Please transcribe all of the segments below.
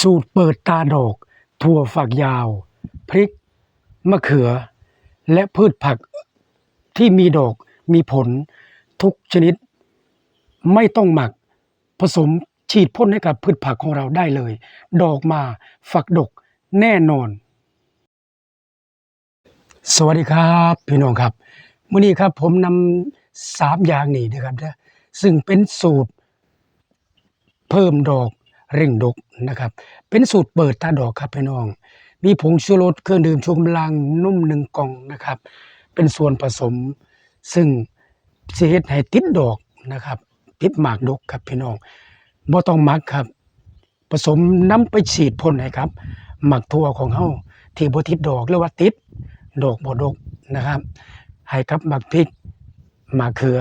สูตรเปิดตาดอก ถั่วฝักยาว พริก มะเขือ และพืชผักที่มีดอกมีผลทุกชนิด ไม่ต้องหมักผสมฉีดพ่นให้กับพืชผักของเราได้เลย ดอกมาฝักดกแน่นอน สวัสดีครับพี่น้องครับมื้อนี้ครับผมนำสามอย่างนี้นะครับซึ่งเป็นสูตรเพิ่มดอก เร่งดกนะครับ เป็นสูตรเปิดตาดอกครับพี่น้อง มีผงชูรสเครื่องดื่มชูกำลังนุ่มหนึ่งกล่องนะครับ เป็นส่วนผสม ซึ่งสิเฮ็ดให้ติดดอกนะครับ ติดหมากดกครับพี่น้องบ่ต้องหมักครับ ผสมน้ำไปฉีดพ่นให้ครับ หมักทั่วของเฮาที่บ่ติดดอกหรือว่าติดดอกบ่ดกนะครับให้กับหมักพริกหมากเขือ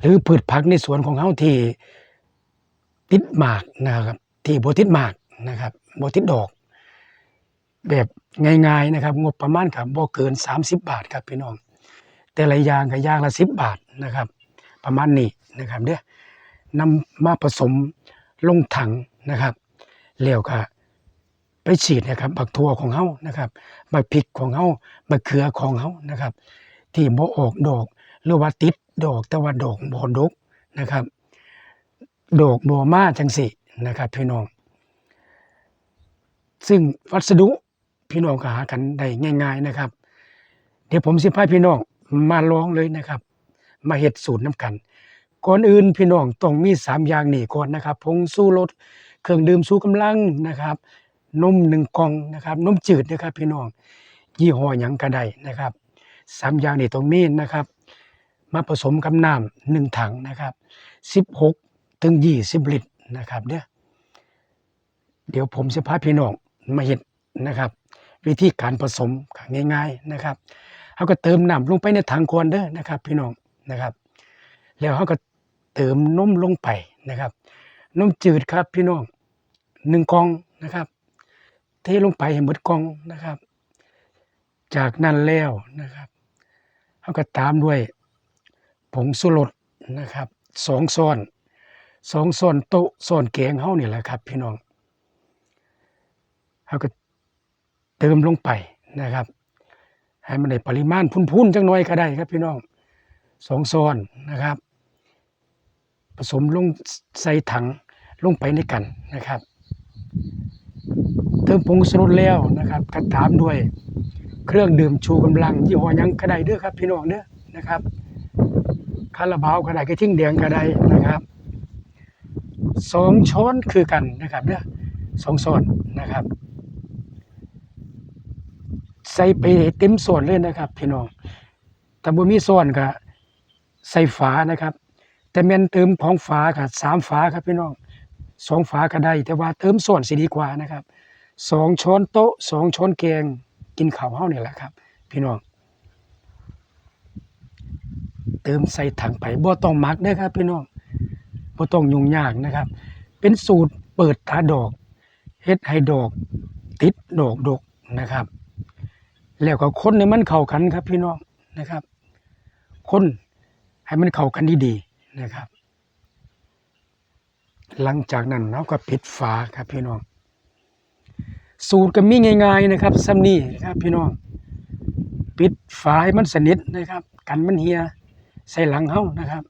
หรือพืชผักในสวนของเฮาที่ ติดหมากนะครับ ที่บ่ติดหมากนะครับบ่ติดดอก แบบง่ายๆนะครับ งบประมาณครับบ่เกิน 30 บาทครับพี่น้อง แต่ละอย่างก็อย่างละ 10 บาทนะครับ ประมาณนี้นะครับเด้อนำมาผสมลงถังนะครับแล้วก็ไปฉีดนะครับบักทั่วของเฮานะครับบักพริกของเฮาบักเขือของเฮานะครับ ที่บ่ออกดอกหรือว่าติดดอกแต่ว่าดอกบ่ดกนะครับ โดกบัวมาจังสินะครับพี่น้อง ซึ่งวัสดุพี่น้องก็หากันได้ง่าย ๆนะครับ เดี๋ยวผมสิพาพี่น้องมาลองเลยนะครับ มาเฮ็ดสูตรน้ำกัน ก่อนอื่นพี่น้องต้องมีสามอย่างนี้ก่อนนะครับผงสู้รสเครื่องดื่มชูกำลังนะครับนมหนึ่งกล่องนะครับนมจืดนะครับ พี่น้อง ยี่ห้อหยังก็ไดนะครับสามอย่างนี้ต้องมีนะครับ มาผสมกับน้ำหนึ่งถังนะครับสิบหก ถึงยี่สิบลิตรนะครับเนี่ยเดี๋ยวผมจะพาพี่น้องมาเห็นนะครับ วิธีการผสมง่าย ๆนะครับเขาก็เติมน้ำลงไปในถังก่อนเด้อนะครับ พี่น้องนะครับ แล้วเขาก็เติมนมลงไปนะครับนมจืดครับพี่น้องหนึ่งกองนะครับ เทลงไปให้หมดกองนะครับ จากนั้นแล้วนะครับเขาก็ตามด้วยผงสุรสนะครับสองซ้อน สองซ้อนโต๊ะซ้อนแกงเฮานี่แหละครับ พี่น้องเขาก็เติมลงไปนะครับ ให้มันได้ปริมาณพุ่นๆจังน้อยก็ได้ครับ พี่น้องสองซ้อนนะครับ ผสมลงใส่ถังลงไปในกันนะครับ เติมผงชูรสแล้วนะครับก็ตามด้วยเครื่องดื่มชูกำลังยี่ห้อยังก็ได้เด้อครับ พี่น้องเด้อนะครับคาราบาวก็ได้กระทิ่งแดงก็ได้นะครับ สองช้อนคือกันนะครับเด้อสองช้อนนะครับ ใส่ไปเต็มส่วนเลยนะครับ พี่น้องถ้าบ่มีส่วนก็ใส่ฝานะครับ แต่แม่นเติมของฝาก็สามฝาครับพี่น้องสองฝาก็ได้ แต่ว่าเติมส่วนสิดีกว่านะครับสองช้อนโต๊ะสองช้อนแกงกินข้าวเฮานี่แหละครับ พี่น้อง เติมใส่ถังไปบ่ต้องมักเด้อครับ พี่น้อง บ่ต้องยุ่งยากนะครับ เป็นสูตรเปิดตาดอกเฮ็ดให้ดอกติดดอกดกนะครับ แล้วก็คนให้มันเข้ากันครับพี่น้องนะครับ คนให้มันเข้ากันดีๆนะครับ หลังจากนั้นเราก็ปิดฝาครับพี่น้อง สูตรก็มีง่าย ๆนะครับซ้ำนี่ครับพี่น้อง ปิดฝาให้มันสนิทนะครับ กันมันเหียใส่หลังเฮานะครับ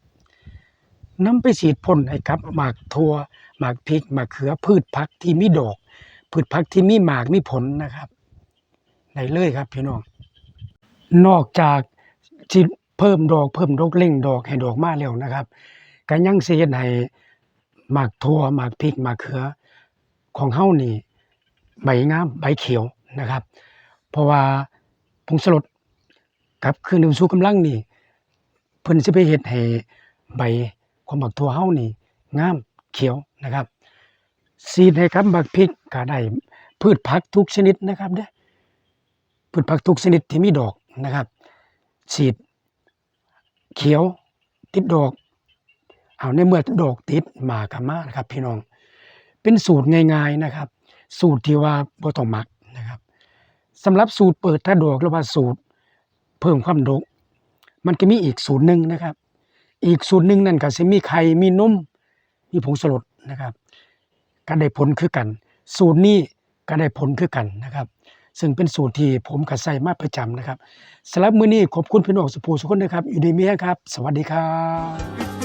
นำไปฉีดพ่นให้กับหมากทัวหมากพริกหมากเขือพืชผักที่มีดอก พืชผักที่มีหมากมีผลนะครับได้เลยครับพี่น้องนอกจากจิเพิ่มดอกเพิ่มดอกเล่งดอกให้ดอกมาแล้วนะครับก็ยังเฮ็ดให้หมากทัวหมากพริกหมากเขือของเฮานี่ใบงามใบเขียวนะครับ เพราะว่าผงสลดกับคืองดื่มชูกำลังนี่เพิ่นสิไปเฮ็ดให้ใบ ของบักทั่วเฮานี่งามเขียวนะครับซีดให้กับบักพริกก็ได้พืชผักทุกชนิดนะครับเด้พืชผักทุกชนิดที่มีดอกนะครับฉีดเขียวติดดอก เอาในเมื่อดอกติดมากมานะครับ พี่น้อง เป็นสูตรง่าย ๆนะครับ สูตรที่ว่าบ่ต้องหมักนะครับสำหรับสูตรเปิดถ้าดอกหรือว่าสูตร เพิ่มความดก มันก็มีอีกสูตรหนึ่งนะครับ อีกสูตรหนึ่งนั่นก็สิมีไข่มีนมมีผงสลดนะครับก็ได้ผลคือกัน สูตรนี้ก็ได้ผลคือกันนะครับ ซึ่งเป็นสูตรที่ผมก็ใส่มาประจำนะครับสำหรับมื้อนี้ขอบคุณพี่น้องสุภูสุคนนะครับ อยู่ดีมีครับ สวัสดีครับ